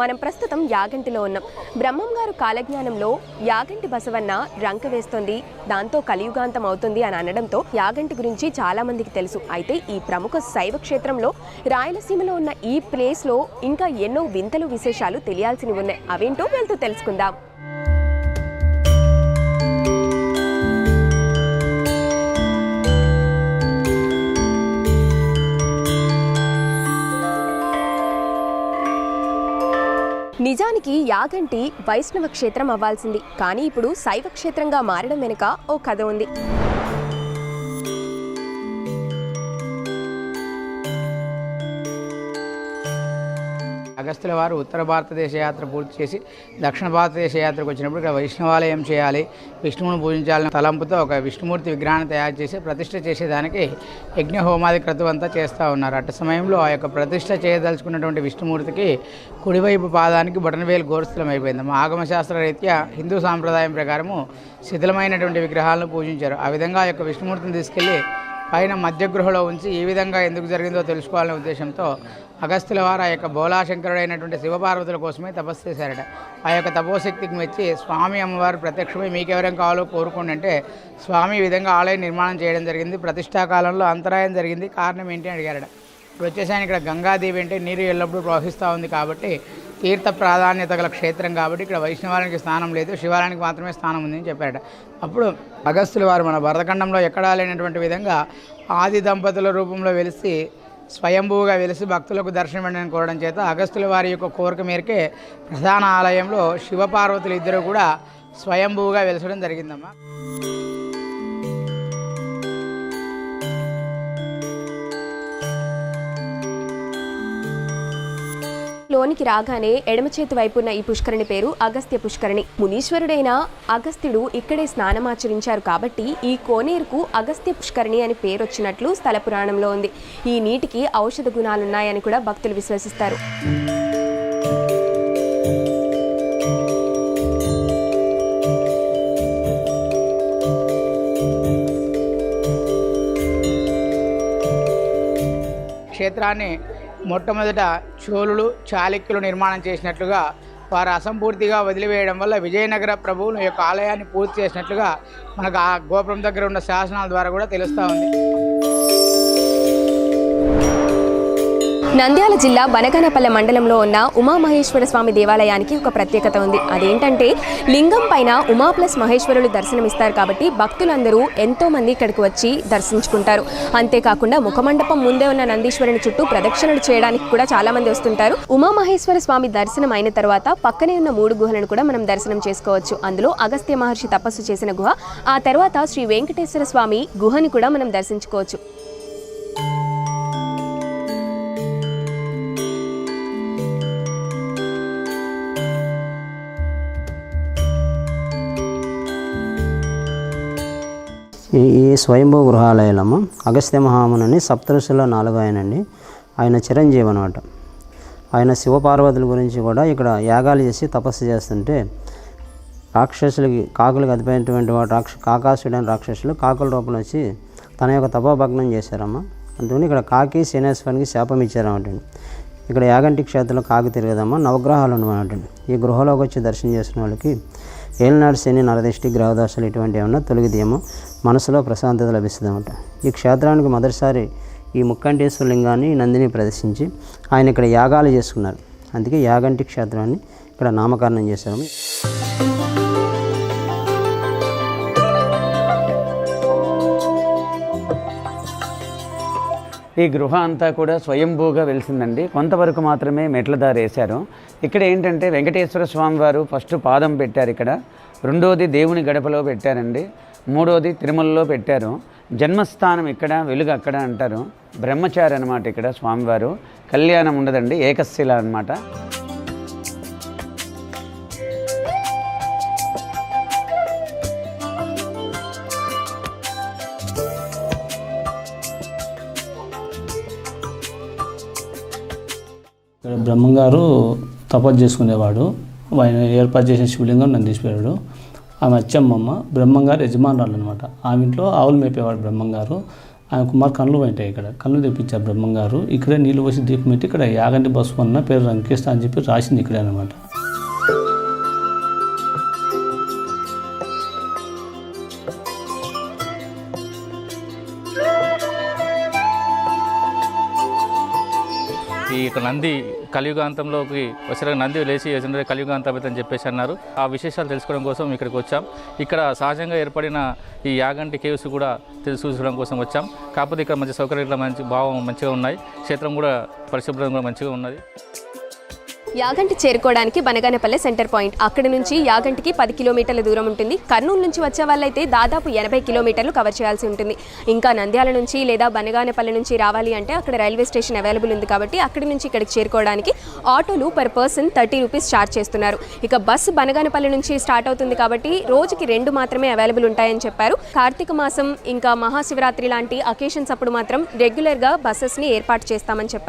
మనం ప్రస్తుతం యాగంటిలో ఉన్నాం. బ్రహ్మం గారు కాలజ్ఞానంలో యాగంటి బసవన్న రంక వేస్తుంది. దాంతో కలియుగాంతం అవుతుంది అని అనడంతో యాగంటి గురించి చాలా మందికి తెలుసు. అయితే ఈ ప్రముఖ శైవ క్షేత్రంలో రాయలసీమలో ఉన్న ఈ ప్లేస్లో ఇంకా ఎన్నో వింతలు విశేషాలు తెలియాల్సినవి ఉన్నాయి. అవేంటో వెళ్తూ తెలుసుకుందాం. నిజానికి యాగంటి వైష్ణవ క్షేత్రం అవ్వాల్సింది. కానీ ఇప్పుడు శైవ క్షేత్రంగా మారడం వెనుక ఓ కథ ఉంది. అగస్తుల వారు ఉత్తర భారతదేశ యాత్ర పూర్తి చేసి దక్షిణ భారతదేశ యాత్రకు వచ్చినప్పుడు ఇక్కడ వైష్ణవాలయం చేయాలి. విష్ణువుని పూజించాలని తలంపుతో ఒక విష్ణుమూర్తి విగ్రహాన్ని తయారు చేసి ప్రతిష్ట చేసేదానికి యజ్ఞ హోమాది క్రతువంతా చేస్తూ ఉన్నారు. అటు సమయంలో ఆ యొక్క ప్రతిష్ట చేయదలుచుకున్నటువంటి విష్ణుమూర్తికి కుడివైపు పాదానికి బొటనవేలు గోరుస్థలం అయిపోయింది మా ఆగమశాస్త్ర రీత్యా హిందూ సాంప్రదాయం ప్రకారము శిథిలమైనటువంటి విగ్రహాలను పూజించారు. ఆ విధంగా ఆ యొక్క విష్ణుమూర్తిని తీసుకెళ్ళి పైన మధ్యగృహలో ఉంచి ఏ విధంగా ఎందుకు జరిగిందో తెలుసుకోవాలనే ఉద్దేశంతో అగస్త్యుల వారు ఆ యొక్క బోలాశంకరుడైనటువంటి శివపార్వతుల కోసమే తపస్సు చేశారట. ఆ యొక్క తపోశక్తికి మెచ్చి స్వామి అమ్మవారు ప్రత్యక్షమై మీకెవరం కావాలో కోరుకోండి అంటే స్వామి ఈ విధంగా ఆలయం నిర్మాణం చేయడం జరిగింది. ప్రతిష్టాకాలంలో అంతరాయం జరిగింది. కారణం ఏంటి అని అడిగారట. ఇప్పుడు వచ్చేసాను ఇక్కడ గంగాదేవి అంటే నీరు ఎల్లప్పుడూ ప్రవహిస్తూ ఉంది కాబట్టి తీర్థ ప్రాధాన్యత గల క్షేత్రం కాబట్టి ఇక్కడ వైష్ణవానికి స్నానం లేదు శివాలయానికి మాత్రమే స్థానం ఉంది అని చెప్పారట. అప్పుడు అగస్తులు వారు మన భరతఖండంలో ఎక్కడా లేనటువంటి విధంగా ఆది దంపతుల రూపంలో వెలిసి స్వయంభూగా వెలిసి భక్తులకు దర్శనం ఇవ్వడానికి కోరడం చేత అగస్తుల వారి యొక్క కోరిక మేరకే ప్రధాన ఆలయంలో శివపార్వతులు ఇద్దరు కూడా స్వయంభూగా వెలసడం జరిగిందమ్మా. లోనికి రాగానే ఎడమ చేతి వైపు ఉన్న ఈ పుష్కరిణి పేరు అగస్త్య పుష్కరిణి. మునీశ్వరుడైన అగస్త్యుడు ఇక్కడే స్నానమాచరించారు కాబట్టి ఈ కోనేరుకు అగస్త్య పుష్కరిణి అని పేరు వచ్చినట్లు స్థల పురాణంలో ఉంది. ఈ నీటికి ఔషధ గుణాలున్నాయని కూడా భక్తులు విశ్వసిస్తారు. క్షేత్రాన్ని మొట్టమొదట చోళులు చాళుక్యులు నిర్మాణం చేసినట్లుగా వారు అసంపూర్తిగా వదిలివేయడం వల్ల విజయనగర ప్రభువుల యొక్క ఆలయాన్ని పూర్తి చేసినట్లుగా మనకు ఆ గోపురం దగ్గర ఉన్న శాసనాల ద్వారా కూడా తెలుస్తూ ఉంది. నంద్యాల జిల్లా బనగనపల్లె మండలంలో ఉన్న ఉమామహేశ్వర స్వామి దేవాలయానికి ఒక ప్రత్యేకత ఉంది. అదేంటంటే లింగం పైన ఉమా ప్లస్ మహేశ్వరులు దర్శనమిస్తారు కాబట్టి భక్తులందరూ ఎంతో మంది ఇక్కడికి వచ్చి దర్శించుకుంటారు. అంతేకాకుండా ముఖమండపం ముందే ఉన్న నందీశ్వరుని చుట్టూ ప్రదక్షిణలు చేయడానికి కూడా చాలామంది వస్తుంటారు. ఉమామహేశ్వర స్వామి దర్శనం అయిన తర్వాత పక్కనే ఉన్న మూడు గుహలను కూడా మనం దర్శనం చేసుకోవచ్చు. అందులో అగస్త్య మహర్షి తపస్సు చేసిన గుహ ఆ తర్వాత శ్రీ వెంకటేశ్వర స్వామి గుహని కూడా మనం దర్శించుకోవచ్చు. ఈ స్వయంభూ గృహాలయలము అగస్త్య మహామునని సప్తఋషుల్లో నాలుగు ఆయనండి ఆయన చిరంజీవి అనమాట ఆయన శివపార్వతుల గురించి కూడా ఇక్కడ యాగాలు చేసి తపస్సు చేస్తుంటే రాక్షసులకి కాకులకు అదిపోయినటువంటి వాడు రాక్ష కాకాసుడైన రాక్షసులు కాకుల రూపంలో వచ్చి తన యొక్క తపోభగ్నం చేశారమ్మ. అందుకని ఇక్కడ కాకి శనేశ్వరునికి శాపం ఇచ్చారన్నమాట. ఇక్కడ యాగంటి క్షేత్రంలో కాకి తిరగదమ్మ. నవగ్రహాలు ఉన్నమాట ఈ గృహలోకి వచ్చి దర్శనం చేసిన వాళ్ళకి ఏలినాడు శని నరదిష్టి గ్రహదోషాలు ఇటువంటి ఏమన్నా తొలగిదేమో మనసులో ప్రశాంతత లభిస్తుందన్నమాట. ఈ క్షేత్రానికి మొదటిసారి ఈ ముక్కంటేశ్వర లింగాన్ని నందిని ప్రదర్శించి ఆయన ఇక్కడ యాగాలు చేసుకున్నారు. అందుకే యాగంటి క్షేత్రాన్ని ఇక్కడ నామకరణం చేశారు. ఈ గృహ అంతా కూడా స్వయంభూగా వెలిసిందండి. కొంతవరకు మాత్రమే మెట్ల దారి వేశారు. ఇక్కడ ఏంటంటే వెంకటేశ్వర స్వామి వారు ఫస్ట్ పాదం పెట్టారు ఇక్కడ. రెండోది దేవుని గడపలో పెట్టారండి. మూడోది తిరుమలలో పెట్టారు. జన్మస్థానం ఇక్కడ వెలుగు అక్కడ అంటారు. బ్రహ్మచారి అనమాట ఇక్కడ స్వామివారు. కళ్యాణం ఉండదండి ఏకశిల అన్నమాట. ఇక్కడ బ్రహ్మంగారు తపస్సు చేసుకునేవాడు. ఆయన ఏర్పాటు చేసిన శివలింగం నందీశ్వరుడు ఆమె అచ్చమ్మమ్మ బ్రహ్మంగారు యజమానురాలు అనమాట ఆమె ఇంట్లో ఆవులు మేపేవాడు బ్రహ్మంగారు ఆయన కుమార్ కళ్ళు ఉంటాయి ఇక్కడ. కళ్ళు తెప్పించారు బ్రహ్మంగారు ఇక్కడే నీళ్ళు పోసి దీపం పెట్టి ఇక్కడ యాగంటి బస్సు అన్న పేరు రంకేస్తా అని చెప్పి రాసింది ఇక్కడే అనమాట ఈ యొక్క నంది కలియుగాంతంలోకి వచ్చిన నంది లేచి వచ్చిన కలియుగాంతం అని చెప్పేసి అన్నారు. ఆ విశేషాలు తెలుసుకోవడం కోసం ఇక్కడికి వచ్చాం. ఇక్కడ సహజంగా ఏర్పడిన ఈ యాగంటి కేవ్స్ కూడా చూసుకోవడం కోసం వచ్చాం. కాకపోతే ఇక్కడ మంచి సౌకర్యాలు మంచి భావం మంచిగా ఉన్నాయి. క్షేత్రం కూడా పరిశుభ్రం కూడా మంచిగా ఉన్నది. యాగంటి చేరుకోవడానికి బనగానపల్లె సెంటర్ పాయింట్. అక్కడి నుంచి యాగంటికి పది కిలోమీటర్ల దూరం ఉంటుంది. కర్నూలు నుంచి వచ్చే వాళ్ళైతే దాదాపు ఎనభై కిలోమీటర్లు కవర్ చేయాల్సి ఉంటుంది. ఇంకా నంద్యాల నుంచి లేదా బనగానపల్లె నుంచి రావాలి అంటే అక్కడ రైల్వే స్టేషన్ అవైలబుల్ ఉంది కాబట్టి అక్కడి నుంచి ఇక్కడికి చేరుకోవడానికి ఆటోలు per person thirty rupees charge చేస్తున్నారు. ఇక బస్సు బనగానపల్లె నుంచి స్టార్ట్ అవుతుంది కాబట్టి రోజుకి రెండు మాత్రమే అవైలబుల్ ఉంటాయని చెప్పారు. కార్తీక మాసం ఇంకా మహాశివరాత్రి లాంటి అకేషన్స్ అప్పుడు మాత్రం రెగ్యులర్గా బస్సెస్ని ఏర్పాటు చేస్తామని చెప్పారు.